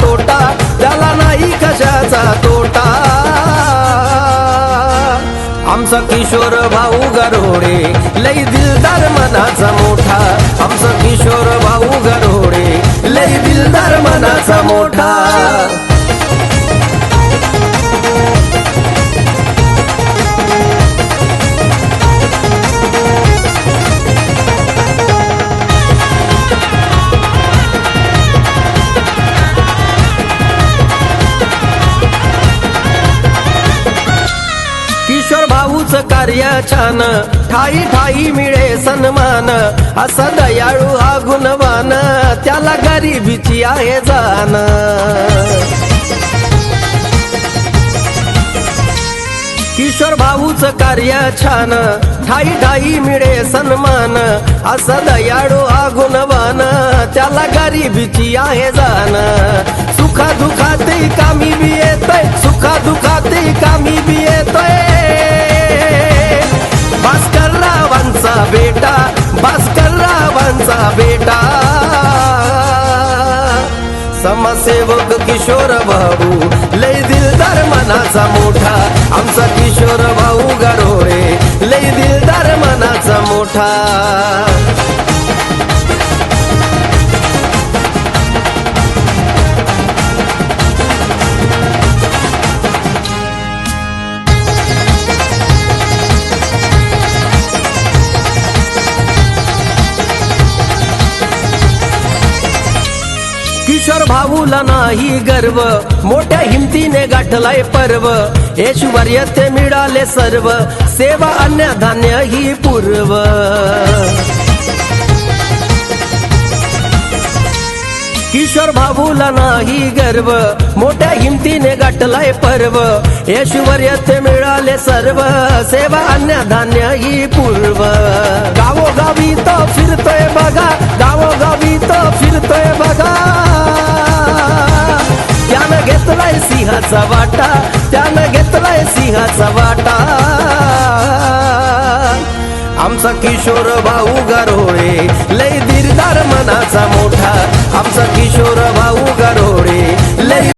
तोटा त्याला नाही कशाचा तोटा. आमचा किशोर भाऊ गरोडे लई दिलदार मनाचा मोठा. आमचा किशोर भाऊ गरोडे लई दिलदार मनाचा मोठा कार्य छान. ठाई ठाई मिळे सन्मान. असा दयाळू हा गुणवान. त्याला गरिबीची आहे जाण. किशोर भाऊच कार्य छान. ठाई ठाई मिळे सन्मान. असा दयाळू हा गुणवान. त्याला गरिबीची आहे जाण. सुखा दुखाते कामी बी येतय सुखा दुखाते कामी बी समाजसेवक किशोर भाऊ लय दिलदार मनाचा मोठा आमचा किशोर भाऊ गरोळे लय दिलदार मनाचा मोठा. किशोर नाही गर्व. मोठ्या हिमतीने गाठलाय पर्व. ऐश्वर्य ते मिळाले सर्व. सेवा अन्य धान्य ही पूर्व. किशोर भाऊला नाही गर्व. मोठ्या हिमतीने गाठलाय पर्व. ऐश्वर्य ते मिळाले सर्व. सेवा अन्य धान्य ही पूर्व. सिंहाचा वाटा त्यानं घेतलाय सिंहाचा वाटा. आमचा किशोर भाऊ गारोळे लय दिलदार मनाचा मोठा. आमचा किशोर भाऊ गारोळे लय